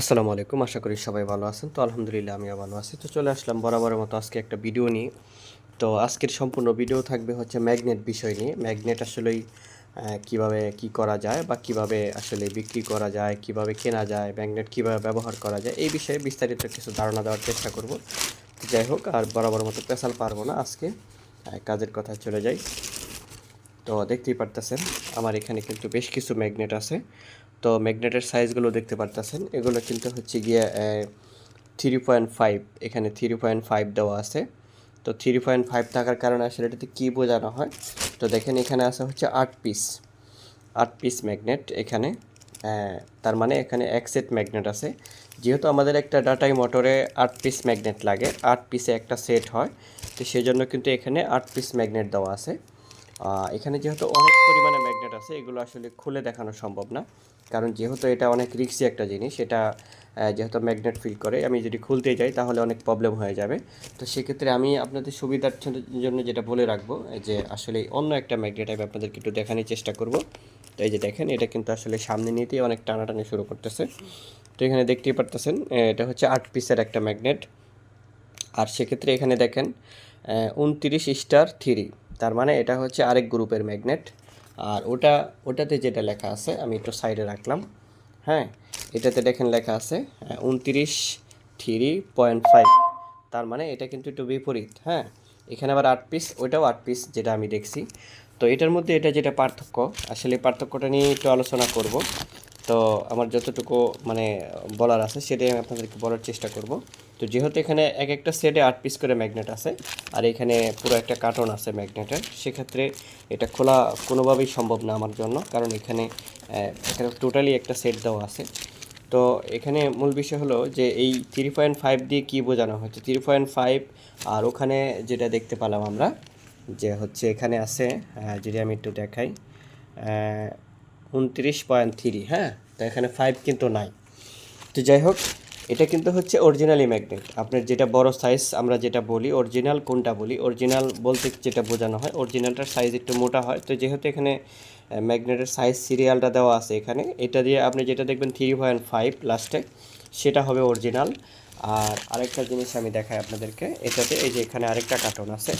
আসসালামু আলাইকুম, আশা করি সবাই ভালো আছেন। তো আলহামদুলিল্লাহ আমিও ভালো আছি। তো চলে আসলাম বরাবরের মতো আজকে একটা ভিডিও নিয়ে। তো আজকের সম্পূর্ণ ভিডিও থাকবে হচ্ছে ম্যাগনেট বিষয় নিয়ে। ম্যাগনেট আসলেই কীভাবে কি করা যায় বা কীভাবে আসলে বিক্রি করা যায়, কীভাবে কেনা যায়, ম্যাগনেট কীভাবে ব্যবহার করা যায়, এই বিষয়ে বিস্তারিত কিছু ধারণা দেওয়ার চেষ্টা করব। যাই হোক, আর বরাবর মতো পেশাল পারব না আজকে। কাজের কথা চলে যাই। তো দেখতেই পারতেছেন, আমার এখানে কিন্তু বেশ কিছু ম্যাগনেট আছে। তো ম্যাগনেটের সাইজগুলো দেখতে পারতেছেন, এগুলো কিন্তু হচ্ছে গিয়ে থ্রি পয়েন্ট ফাইভ এখানে থ্রি পয়েন্ট ফাইভ দেওয়া আছে। তো থ্রি পয়েন্ট ফাইভ থাকার কারণে আসলে এটাতে কী বোঝানো হয়? তো দেখেন এখানে আছে হচ্ছে আট পিস আট পিস ম্যাগনেট এখানে তার মানে এখানে এক সেট ম্যাগনেট আছে। যেহেতু আমাদের একটা ডাটাই মোটরে আট পিস ম্যাগনেট লাগে, আট পিসে একটা সেট হয়, তো সেই জন্য কিন্তু এখানে আট পিস ম্যাগনেট দেওয়া আছে। এখানে যেহেতু অনেক পরিমাণে ম্যাগনেট আছে, এগুলো আসলে খুলে দেখানো সম্ভব না। কারণ যেহেতু এটা অনেক রিক্সি একটা জিনিস, এটা যেহেতু ম্যাগনেট ফিল করে, আমি যদি খুলতে যাই তাহলে অনেক প্রবলেম হয়ে যাবে। তো সেক্ষেত্রে আমি আপনাদের সুবিধার জন্য যেটা বলে রাখব যে আসলে অন্য একটা ম্যাগনেট আমি আপনাদেরকে একটু দেখানোর চেষ্টা করব। তো এই যে দেখেন, এটা কিন্তু আসলে সামনে নিতেই অনেক টানাটানি শুরু করতেছে। তো এখানে দেখতেই পারতেছেন এটা হচ্ছে আট পিসের একটা ম্যাগনেট। আর সেক্ষেত্রে এখানে দেখেন উনত্রিশ স্টার থ্রি তার মানে এটা হচ্ছে আরেক গ্রুপের ম্যাগনেট। আর ওটা, ওটাতে যেটা লেখা আছে, আমি একটু সাইডে রাখলাম। হ্যাঁ এটাতে দেখেন লেখা আছে উনত্রিশ থ্রি পয়েন্ট ফাইভ। তার মানে এটা কিন্তু একটু বিপরীত হ্যাঁ। এখানে আবার আট পিস, ওইটাও আট পিস যেটা আমি দেখছি। তো এটার মধ্যে এটা যেটা পার্থক্য, আসলে পার্থক্যটা নিয়ে একটু আলোচনা করব। তো আমার যতটুকু মানে বলার আছে সেটাই আমি আপনাদেরকে বলার চেষ্টা করব। তো যেহেতু এখানে এক একটা সেটে আট পিস করে ম্যাগনেট আছে, আর এখানে পুরো একটা কার্টন আছে ম্যাগনেটের সেক্ষেত্রে এটা খোলা কোনোভাবেই সম্ভব না আমার জন্য, কারণ এখানে এখানে টোটালি একটা সেট দেওয়া আছে। তো এখানে মূল বিষয় হলো যে এই থ্রি পয়েন্ট ফাইভ দিয়ে কী বোঝানো হচ্ছে থ্রি পয়েন্ট ফাইভ আর ওখানে যেটা দেখতে পেলাম আমরা, যে হচ্ছে এখানে আছে যদি আমি একটু দেখাই উনত্রিশ পয়েন্ট থ্রি হ্যাঁ? তো এখানে ফাইভ কিন্তু নাই। তো যাই হোক, এটা কিন্তু হচ্ছে অরিজিনালি ম্যাগনেট আপনার যেটা বড় সাইজ আমরা যেটা বলি অরিজিনাল কোনটা বলি? অরিজিনাল বলতে যেটা বোঝানো হয় অরিজিনালটার সাইজ একটু মোটা হয়। তো যেহেতু এখানে ম্যাগনেটের সাইজ সিরিয়ালটা দেওয়া আছে এখানে, এটা দিয়ে আপনি যেটা দেখবেন থ্রি পয়েন্ট ফাইভ লাস্টে সেটা হবে অরিজিনাল আর আরেকটা জিনিস আমি দেখাই আপনাদেরকে, এটাতে এই যে এখানে আরেকটা কার্টন আছে।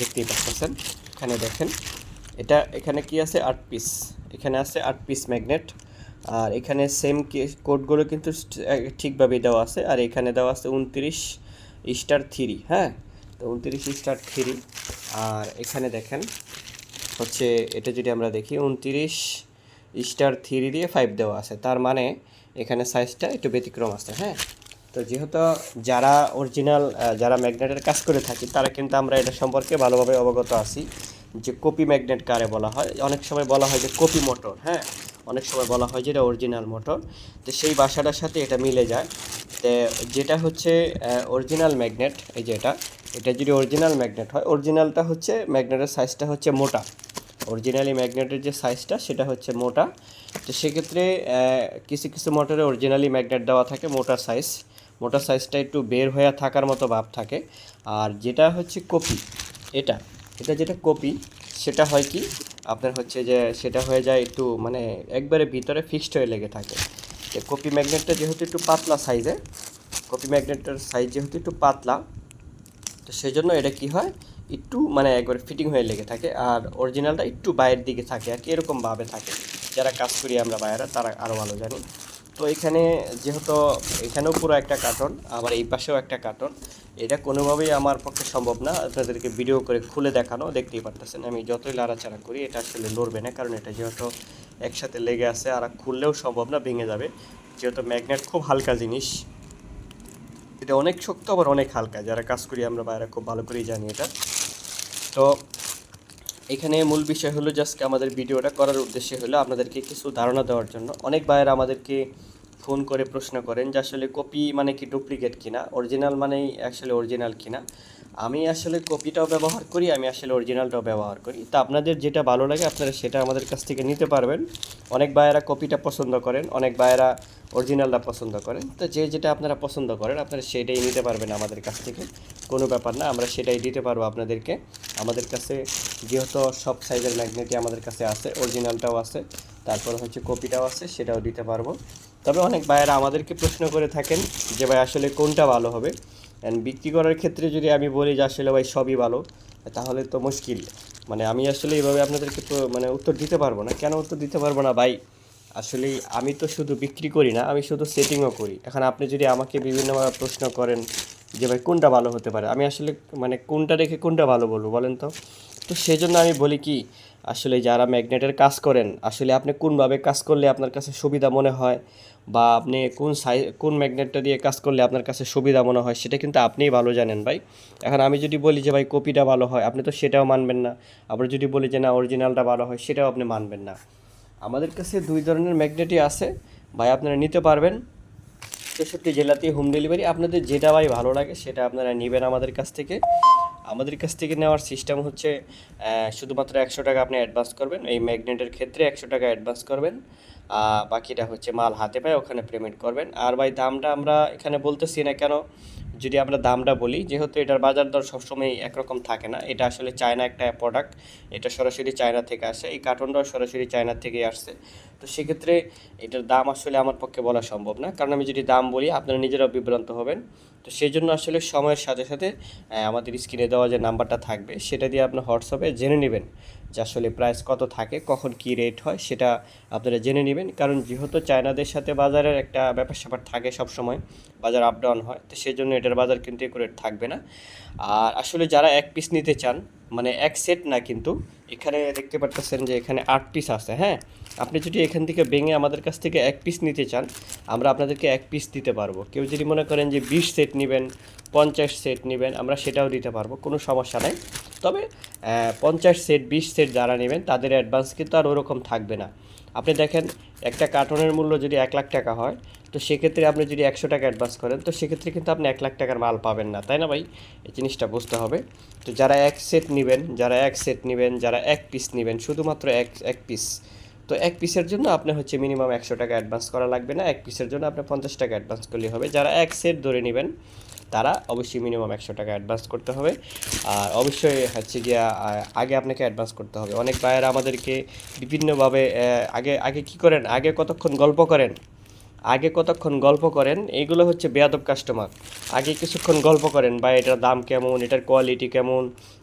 দেখতেই পাচ্ছেন এখানে দেখেন, এটা এখানে কি আছে? আট পিস এখানে আছে আট পিস ম্যাগনেট আর এখানে সেম কোডগুলো কিন্তু ঠিকভাবে দেওয়া আছে। আর এখানে দেওয়া আছে উনত্রিশ স্টার থ্রি হ্যাঁ? তো উনত্রিশ স্টার থ্রি আর এখানে দেখেন, হচ্ছে এটা যদি আমরা দেখি, উনত্রিশ স্টার থ্রি দিয়ে ফাইভ দেওয়া আছে। তার মানে এখানে সাইজটা একটু ব্যতিক্রম আছে হ্যাঁ? তো যেহেতু যারা অরিজিনাল যারা ম্যাগনেটের কাজ করে থাকি, তারা কিন্তু আমরা এটা সম্পর্কে ভালোভাবে অবগত আছি যে কপি ম্যাগনেট কারে বলা হয়। অনেক সময় বলা হয় যে কপি মোটর হ্যাঁ? অনেক সময় বলা হয় যে এটা অরিজিনাল মোটর তো সেই বাসাটার সাথে এটা মিলে যায়। তো যেটা হচ্ছে অরিজিনাল ম্যাগনেট এই যে এটা এটা যদি অরিজিনাল ম্যাগনেট হয় অরিজিনালটা হচ্ছে ম্যাগনেটের সাইজটা হচ্ছে মোটা। অরিজিনালি ম্যাগনেটের যে সাইজটা সেটা হচ্ছে মোটা। তো সেক্ষেত্রে কিছু কিছু মোটরে অরিজিনালি ম্যাগনেট দেওয়া থাকে মোটা সাইজ মোটা সাইজটা একটু বের হয়ে থাকার মতো ভাব থাকে। আর যেটা হচ্ছে কপি, এটা এটা যেটা কপি, সেটা হয় কি, আপনার হচ্ছে যে সেটা হয়ে যায় একটু মানে একবারে ভিতরে ফিক্সড হয়ে লেগে থাকে। কপি ম্যাগনেটটা যেহেতু একটু পাতলা সাইজে কপি ম্যাগনেটটার সাইজ যেহেতু একটু পাতলা, তো সেই জন্য এটা কি হয়, একটু মানে একবার ফিটিং হয়ে লেগে থাকে। আর অরিজিনালটা একটু বাইরের দিকে থাকে, আর কি এরকমভাবে থাকে। যারা কাজ করি আমরা বাইরে তারা আরও ভালো জানি। তো এখানে যেহেতু এখানেও পুরো একটা কার্টন আবার এই পাশেও একটা কার্টন এটা কোনোভাবেই আমার পক্ষে সম্ভব না, আপনাদেরকে ভিডিও করে খুলে দেখানো, দেখতেই পারতেছেন। আমি যতই লাড়াচাড়া করি, এটা আসলে লড়বে না, কারণ এটা যেহেতু একসাথে লেগে আছে, আর খুললেও সম্ভব না, ভেঙে যাবে। যেহেতু ম্যাগনেট খুব হালকা জিনিস, এটা অনেক শক্ত, আবার অনেক হালকা। যারা কাজ করি আমরা বাইরে খুব ভালো করেই জানি এটা। তো এখানে মূল বিষয় হলো জাস্ট আমাদের ভিডিওটা করার উদ্দেশ্য হলো, আপনাদেরকে কিছু ধারণা দেওয়ার জন্য। অনেক ভাইয়েরা আমাদেরকে ফোন করে প্রশ্ন করেন যে আসলে কপি মানে কি ডুপ্লিকেট কিনা? অরিজিনাল মানেই আসলে অরিজিনাল কিনা? আমি আসলে কপিটাও ব্যবহার করি, আমি আসলে অরিজিনালটাও ব্যবহার করি। তা আপনাদের যেটা ভালো লাগে আপনারা সেটা আমাদের কাছ থেকে নিতে পারবেন। অনেক ভাইয়েরা কপিটা পছন্দ করেন, অনেক ভাইয়েরা অরিজিনালটা পছন্দ করেন। তো যে যেটা আপনারা পছন্দ করেন, আপনারা সেটাই নিতে পারবেন আমাদের কাছ থেকে। কোনো ব্যাপার না, আমরা সেটাই দিতে পারব আপনাদেরকে। আমাদের কাছে যেহেতু সব সাইজের ম্যাগনেটই আমাদের কাছে আছে, অরিজিনালটাও আছে। তারপর হচ্ছে কপিটাও আছে, সেটাও দিতে পারব। তবে অনেক ভাইয়েরা আমাদেরকে প্রশ্ন করে থাকেন যে ভাই আসলে কোনটা ভালো হবে? অ্যান্ড বিক্রি করার ক্ষেত্রে যদি আমি বলি যে আসলে ভাই সবই ভালো, তাহলে তো মুশকিল। মানে আমি আসলে এইভাবে আপনাদেরকে মানে উত্তর দিতে পারব না। কেন উত্তর দিতে পারব না ভাই? আসলে আমি তো শুধু বিক্রি করি না, আমি শুধু সেটিংও করি। এখন আপনি যদি আমাকে বিভিন্নভাবে প্রশ্ন করেন যে ভাই কোনটা ভালো হতে পারে, আমি আসলে মানে কোনটা রেখে কোনটা ভালো বলব বলেন তো? তো সেজন্য আমি বলি কি আসলে যারা ম্যাগনেটের কাজ করেন, আসলে আপনি কোনভাবে কাজ করলে আপনার কাছে সুবিধা মনে হয় বা আপনি কোন সাই, কোন ম্যাগনেটটা দিয়ে কাজ করলে আপনার কাছে সুবিধা মনে হয় সেটা কিন্তু আপনিই ভালো জানেন ভাই। এখন আমি যদি বলি যে ভাই কপিটা ভালো হয়, আপনি তো সেটাও মানবেন না। আবার যদি বলি যে না অরিজিনালটা ভালো হয়, সেটাও আপনি মানবেন না। আমাদের কাছে দুই ধরনের ম্যাগনেটই আছে। ভাই আপনারা নিতে পারবেন। চৌষট্টি জেলাতেই হোম ডেলিভারি আপনাদের যেটা ভাই ভালো লাগে সেটা আপনারা নেবেন আমাদের কাছ থেকে। আমাদের কাছ থেকে নেওয়ার সিস্টেম হচ্ছে শুধুমাত্র একশো টাকা আপনি অ্যাডভান্স করবেন, এই ম্যাগনেটের ক্ষেত্রে একশো টাকা অ্যাডভান্স করবেন। বাকিটা হচ্ছে মাল হাতে পায়, ওখানে পেমেন্ট করবেন। আর ভাই দামটা আমরা এখানে বলতেছি না কেন যদি আমরা দামটা বলি, যেহেতু এটার বাজার দর সবসময় একরকম থাকে না, এটা আসলে চায়না একটা প্রোডাক্ট এটা সরাসরি চায়না থেকে আসে, এই কার্টুনটাও সরাসরি চায়না থেকেই আসছে। তো সেক্ষেত্রে এটার দাম আসলে আমার পক্ষে বলা সম্ভব না, কারণ আমি যদি দাম বলি, আপনারা নিজেরাও বিভ্রান্ত হবেন। তো সেই জন্য আসলে সময়ের সাথে সাথে আমাদের স্ক্রিনে দেওয়া যে নাম্বারটা থাকবে, সেটা দিয়ে আপনার হোয়াটসঅ্যাপে জেনে নেবেন। যে আসলে প্রাইস কত থাকে, কখন কি রেট হয়, সেটা আপনারা জেনে নেবেন। কারণ যেহেতু চায়নাদের সাথে বাজারের একটা ব্যাপার স্যাপার থাকে সব সময় বাজার আপ ডাউন হয়, তো সেই জন্য এটার বাজার কিন্তু একুরেট থাকবে না। আর আসলে যারা এক পিস নিতে চান মানে এক সেট না কিন্তু, এখানে দেখতে পারতেছেন যে এখানে আট পিস আছে হ্যাঁ? আপনি যদি এখান থেকে ভেঙে আমাদের কাছ থেকে এক পিস নিতে চান, আমরা আপনাদেরকে এক পিস দিতে পারব। কেউ যদি মনে করেন যে বিশ সেট নেবেন, পঞ্চাশ সেট নেবেন, আমরা সেটাও দিতে পারব, কোনো সমস্যা নাই। তবে পঞ্চাশ সেট, বিশ সেট যারা নেবেন, তাদের অ্যাডভান্স কিন্তু আর ওরকম থাকবে না। আপনি দেখেন, একটা কার্টনের মূল্য যদি এক লাখ টাকা হয়, তো সেক্ষেত্রে আপনি যদি একশো টাকা অ্যাডভান্স করেন, তো সেক্ষেত্রে কিন্তু আপনি এক লাখ টাকার মাল পাবেন না। তাই না ভাই? এই জিনিসটা বুঝতে হবে। তো যারা এক সেট নেবেন, যারা এক সেট নেবেন, যারা এক পিস নেবেন, শুধুমাত্র এক এক পিস তো এক পিসের জন্য আপনি হচ্ছে মিনিমাম একশো টাকা অ্যাডভান্স করা লাগবে না। এক পিসের জন্য আপনি পঞ্চাশ টাকা অ্যাডভান্স করলে হবে। যারা এক সেট ধরে নেবেন তারা অবশ্যই মিনিমাম একশো টাকা অ্যাডভান্স করতে হবে। আর অবশ্যই হচ্ছে গিয়া আগে আপনাকে অ্যাডভান্স করতে হবে। অনেক বায়েরা আমাদেরকে বিভিন্নভাবে আগে আগে কি করেন? আগে কতক্ষণ গল্প করেন? আগে কতক্ষণ গল্প করেন? এইগুলো হচ্ছে বেয়াদব কাস্টমার আগে কিছুক্ষণ গল্প করেন বা এটার দাম কেমন? এটার কোয়ালিটি কেমন?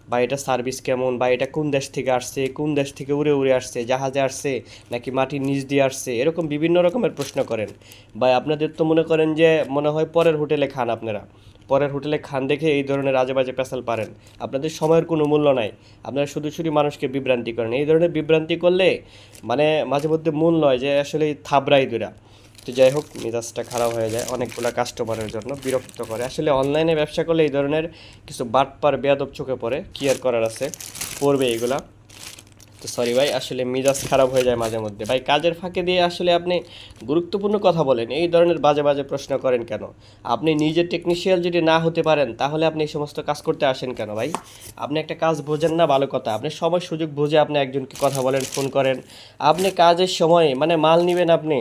বা এটা সার্ভিস কেমন? বা এটা কোন দেশ থেকে আসছে? কোন দেশ থেকে উড়ে উড়ে আসছে? জাহাজে আসছে? নাকি মাটির নিচ দিয়ে আসছে? এরকম বিভিন্ন রকমের প্রশ্ন করেন। বা আপনাদের তো মনে করেন যে, মনে হয় পরের হোটেলে খান আপনারা। পরের হোটেলে খান দেখে এই ধরনের আজে বাজে পেশাল পারেন। আপনাদের সময়ের কোনো মূল্য নাই। আপনারা শুধু শুধু মানুষকে বিভ্রান্তি করেন। এই ধরনের বিভ্রান্তি করলে মানে মাঝে মধ্যে মূল নয় যে আসলে এই থাবড়াই দুরা। তো যাই হোক, মেজাজটা খারাপ হয়ে যায় অনেকগুলো কাস্টমারের জন্য, বিরক্ত করে। আসলে অনলাইনে ব্যবসা করলে এই ধরনের কিছু বাটপার, বেয়াদব চোখে পড়ে। কি আর করার আছে, পড়বে এইগুলা তো সরি ভাই, আসলে মিজাজ খারাপ হয়ে যায় মাঝে মধ্যে। ভাই, কাজের ফাঁকে দিয়ে আসলে আপনি গুরুত্বপূর্ণ কথা বলেন, এই ধরনের বাজে বাজে প্রশ্ন করেন কেন? আপনি নিজে টেকনিশিয়াল যদি না হতে পারেন, তাহলে আপনি এই সমস্ত কাজ করতে আসেন কেন ভাই? আপনি একটা কাজ বোঝেন না, ভালো কথা। আপনি সময়, সুযোগ বুঝে আপনি একজনকে কথা বলেন ফোন করেন। আপনি কাজের সময় মানে মাল নেবেন আপনি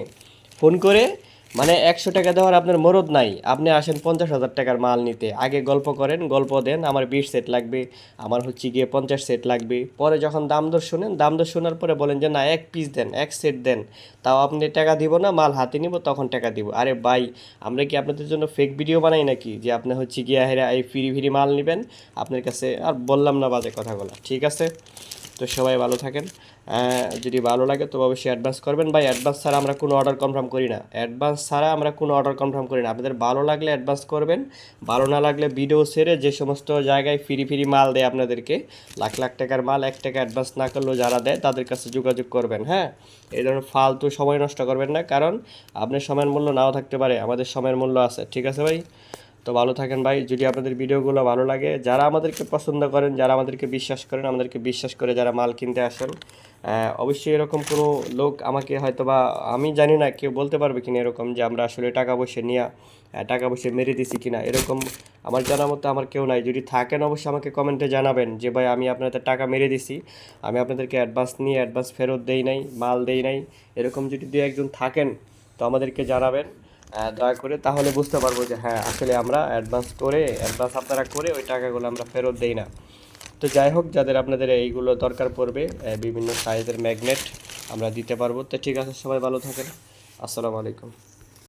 ফোন করে মানে একশো টাকা দেওয়ার আপনার মরদ নাই। আপনি আসেন পঞ্চাশ হাজার টাকার মাল নিতে। আগে গল্প করেন, গল্প দেন, আমার বিশ সেট লাগবে, আমার হচ্ছে গিয়ে পঞ্চাশ সেট লাগবে। পরে যখন দাম দর শোনেন, দাম দর শোনার পরে বলেন যে, না, এক পিস দেন, এক সেট দেন। তাও আপনি টাকা দিব না, মাল হাতে নিব, তখন টাকা দিব। আরে ভাই, আমরা কি আপনাদের জন্য ফেক ভিডিও বানাই নাকি? যে আপনি হচ্ছে গিয়ে হেরা এই ফিরি ফিরি মাল নেবেন, আপনার কাছে আর বললাম না বাজে কথাগুলো। ঠিক আছে? তো সবাই ভালো থাকেন। যদি ভালো লাগে, তো অবশ্যই অ্যাডভান্স করবেন। ভাই অ্যাডভান্স ছাড়া আমরা কোনো অর্ডার কনফার্ম করি না। অ্যাডভান্স ছাড়া আমরা কোনো অর্ডার কনফার্ম করি না। আপনাদের ভালো লাগলে অ্যাডভান্স করবেন, ভালো না লাগলে ভিডিও সেরে যে সমস্ত জায়গায় ফ্রি ফ্রি মাল দেয় আপনাদেরকে, লাখ লাখ টাকার মাল, এক টাকা অ্যাডভান্স না করলেও যারা দেয়, তাদের কাছে যোগাযোগ করবেন হ্যাঁ? এই ধরনের ফালতু সময় নষ্ট করবেন না, কারণ আপনার সময়ের মূল্য নাও থাকতে পারে, আমাদের সময়ের মূল্য আছে, ঠিক আছে ভাই? তো ভালো থাকেন ভাই। যদি আপনাদের ভিডিওগুলো ভালো লাগে, যারা আমাদেরকে পছন্দ করেন, যারা আমাদেরকে বিশ্বাস করেন, আমাদেরকে বিশ্বাস করে যারা মাল কিনতে আসেন অবশ্যই এরকম কোনো লোক আমাকে হয়তো বা আমি জানি না, কেউ বলতে পারবে কিনা এরকম যে আমরা আসলে টাকা পয়সা নিয়ে টাকা পয়সা মেরে দিছি কিনা। এরকম আমার জানা মতো আমার কেউ নাই। যদি থাকেন অবশ্যই আমাকে কমেন্টে জানাবেন যে, ভাই, আমি আপনাদের টাকা মেরে দিছি। আমি আপনাদেরকে অ্যাডভান্স নিয়ে অ্যাডভান্স ফেরত দেই নাই, মাল দেই নাই। এরকম যদি দু একজন থাকেন, তো আমাদেরকে জানাবেন। দয়া করে তাহলে বুঝতে পারব যে হ্যাঁ আসলে আমরা অ্যাডভান্স করে অ্যাডভান্স আপনারা করে ওই টাকাগুলো আমরা ফেরত দেই না। তো যাই হোক, যাদের আপনাদের এইগুলো দরকার পড়বে বিভিন্ন সাইজের ম্যাগনেট আমরা দিতে পারব। তো ঠিক আছে, সবাই ভালো থাকেন। আসসালামু আলাইকুম।